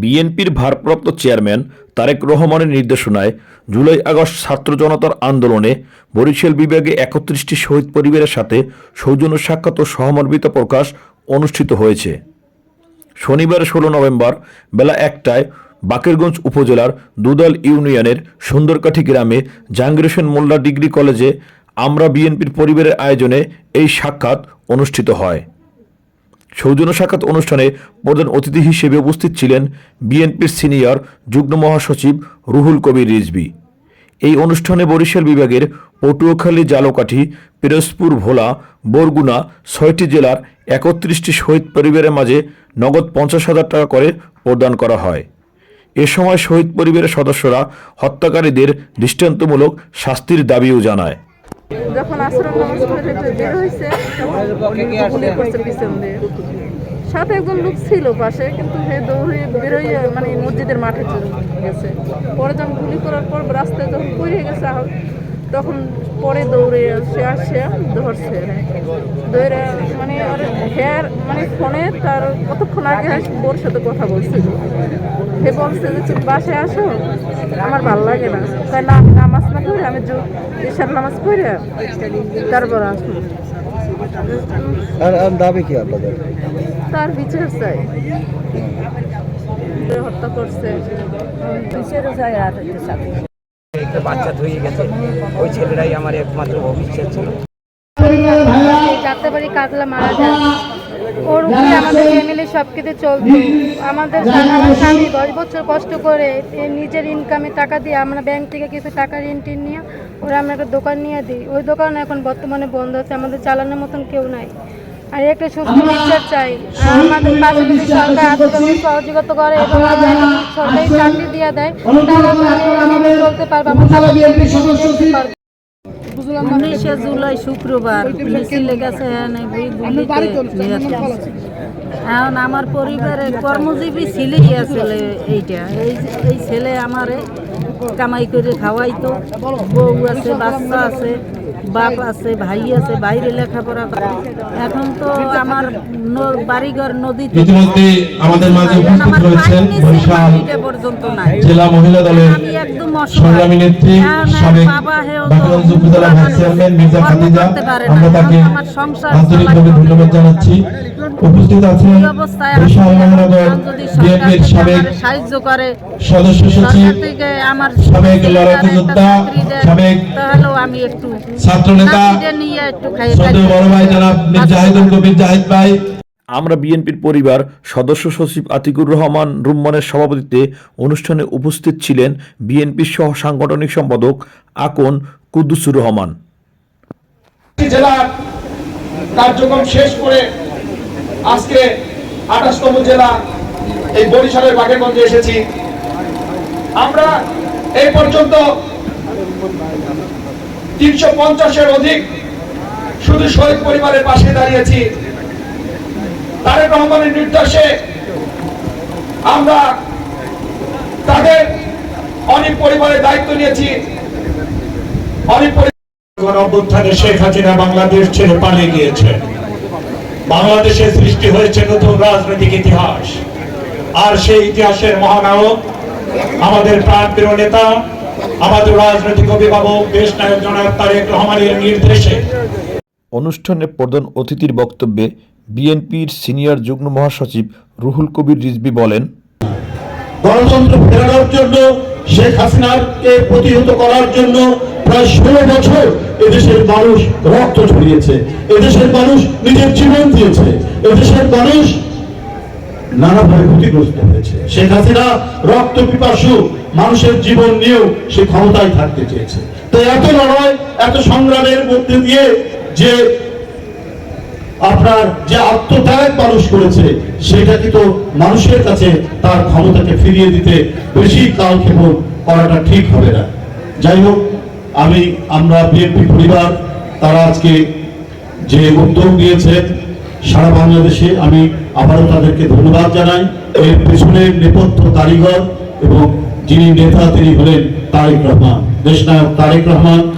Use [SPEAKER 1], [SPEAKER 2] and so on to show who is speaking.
[SPEAKER 1] বিএনপির ভারপ্রাপ্ত চেয়ারম্যান তারেক রহমানের নির্দেশনায় জুলাই আগস্ট ছাত্র জনতার আন্দোলনে বরিশাল বিভাগে একত্রিশটি শহীদ পরিবারের সাথে সৌজন্য সাক্ষাৎ ও সহমর্মিতা প্রকাশ অনুষ্ঠিত হয়েছে শনিবার ষোলো নভেম্বর বেলা একটায় বাকেরগঞ্জ উপজেলার দুদাল ইউনিয়নের সুন্দরকাঠি গ্রামে জাহাঙ্গীর হোসেন মোল্লা ডিগ্রি কলেজে আমরা বিএনপির পরিবারের আয়োজনে এই সাক্ষাৎ অনুষ্ঠিত হয় সৌজন্য সাক্ষাৎ অনুষ্ঠানে প্রধান অতিথি হিসেবে উপস্থিত ছিলেন বিএনপির সিনিয়র যুগ্ম মহাসচিব রুহুল কবির রিজবি এই অনুষ্ঠানে বরিশাল বিভাগের পটুয়াখালী জালকাঠি পিরোজপুর ভোলা বরগুনা ছয়টি জেলার একত্রিশটি শহীদ পরিবারের মাঝে নগদ পঞ্চাশ হাজার টাকা করে প্রদান করা হয় এ সময় শহীদ পরিবারের সদস্যরা হত্যাকারীদের দৃষ্টান্তমূলক শাস্তির দাবিও জানায়
[SPEAKER 2] যখন আসর নামাজ করে বের হয়েছে গুলি করছে পিছন দিয়ে সাথে একজন লোক ছিল পাশে কিন্তু সে দৌড়ে বেরোয় মানে মসজিদের মাঠে চলে গেছে পরে যখন গুলি করার পর রাস্তায় যখন পড়ে গেছে তখন পরে দৌড়ে সে আসে ধরছে ধরে মানে আর হেয়ার মানে ফোনে তার কতক্ষণ আগে বোর সাথে কথা বলছে সে বলছে যে তুমি বাসায় আসো আমার ভাল লাগে না তাই না নামাজ না করে আমি ঈশার নামাজ পড়ে তারপর আসবো তার বিচার চাই হত্যা করছে আর
[SPEAKER 3] একটা বাচ্চা ধুয়ে গেছে ওই ছেলেরাই আমার একমাত্র ভবিষ্যৎ ছিল
[SPEAKER 4] কাতলা মারা ওর উপরে আমাদের ফ্যামিলি সব কিছু চলতো আমাদের স্বামী দশ বছর কষ্ট করে নিজের ইনকামে টাকা দিয়ে আমরা ব্যাংক থেকে কিছু টাকা ঋণ টিন নিয়ে ওরা আমরা একটা দোকান নিয়ে দিই ওই দোকান এখন বর্তমানে বন্ধ আছে আমাদের চালানোর মতন কেউ নাই একটা সুস্থ বিচার চাই আমাদের পাশাপাশি সরকার সহযোগিতা করে এবং সরকারি চাকরি দিয়ে দেয় তারা মানে চলতে পারবে
[SPEAKER 5] আমার উনিশে জুলাই শুক্রবার গেছে হ্যাঁ, এখন আমার পরিবারের কর্মজীবী ছেলেই আসলে এইটা এই এই ছেলে আমারে কামাই করে খাওয়াইতো বউ আছে বাচ্চা আছে বাপ আছে ভাই আছে বাইরে লেখাপড়া করে এখন তো আমার বাড়িঘর নদী
[SPEAKER 6] ইতিমধ্যে আমাদের মাঝে উপস্থিত রয়েছেন বরিশাল জেলা মহিলা দলের সংগ্রামী নেত্রী হ্যাঁ, হ্যাঁ, সাবেক বাকলাঞ্জ উপজেলা ভাইস চেয়ারম্যান মির্জা খাদিজা আমরা তাকে আন্তরিকভাবে ধন্যবাদ জানাচ্ছি উপস্থিত আছেন বিশাল মহানগর বিএনপির সাবেক সদস্য সচিব সাবেক লড়াকু যোদ্ধা বড় ভাই জনাব মির্জাহিদুল আচ্ছা। কবির জাহিদ ভাই
[SPEAKER 1] আমরা বিএনপির পরিবার সদস্য সচিব আতিকুর রহমান রুম্মানের সভাপতিত্বে অনুষ্ঠানে উপস্থিত ছিলেন বিএনপির সহ সাংগঠনিক সম্পাদক আকন কুদ্দুসুর রহমান
[SPEAKER 7] জেলার কার্যক্রম শেষ করে আজকে আঠাশতম জেলা এই বরিশালের বাগেরগঞ্জে এসেছি আমরা এই পর্যন্ত তিনশো পঞ্চাশের অধিক শুধু শহীদ পরিবারের পাশে দাঁড়িয়েছি তারেক রহমানের নির্দেশে আমরা তাদের অনেক পরিবারের দায়িত্ব নিয়েছি অনেক পরিবার অভ্যুত্থানে শেখ হাসিনা বাংলাদেশ ছেড়ে পালিয়ে গিয়েছে বাংলাদেশে সৃষ্টি হয়েছে নতুন রাজনৈতিক ইতিহাস আর সেই ইতিহাসের মহানায়ক আমাদের প্রাণপ্রিয় নেতা আমাদের রাজনৈতিক অভিভাবক দেশ নায়ক জনাব তারেক রহমানের নির্দেশে
[SPEAKER 1] অনুষ্ঠানে প্রধান অতিথির বক্তব্যে বিএনপির সিনিয়র যুগ্ম মহাসচিব রুহুল কবির রিজবি বলেন
[SPEAKER 8] গণতন্ত্র ফেরানোর জন্য শেখ হাসিনাকে প্রতিহত করার জন্য প্রায় ষোলো বছর এদেশের মানুষ রক্ত ছড়িয়েছে এদেশের মানুষ নিজের জীবন দিয়েছে এদেশের মানুষ নানাভাবে ক্ষতিগ্রস্ত হয়েছে শেখ হাসিনা রক্ত পিপাসু মানুষের জীবন নিয়েও সে ক্ষমতায় থাকতে চেয়েছে তো এত লড়াই এত সংগ্রামের মধ্যে দিয়ে যে আপনার যে আত্মত্যাগ মানুষ করেছে সেটা কিন্তু মানুষের কাছে তার ক্ষমতাকে ফিরিয়ে দিতে বেশি কালক্ষেপণ করাটা ঠিক হবে না যাই হোক আমি আমরা বিএনপি পরিবার তারা আজকে যে উদ্যোগ নিয়েছে সারা বাংলাদেশে আমি আবারও তাদেরকে ধন্যবাদ জানাই এর পেছনে নেপথ্য কারিগর এবং যিনি নেতা তিনি হলেন তারেক রহমান দেশনায়ক তারেক রহমান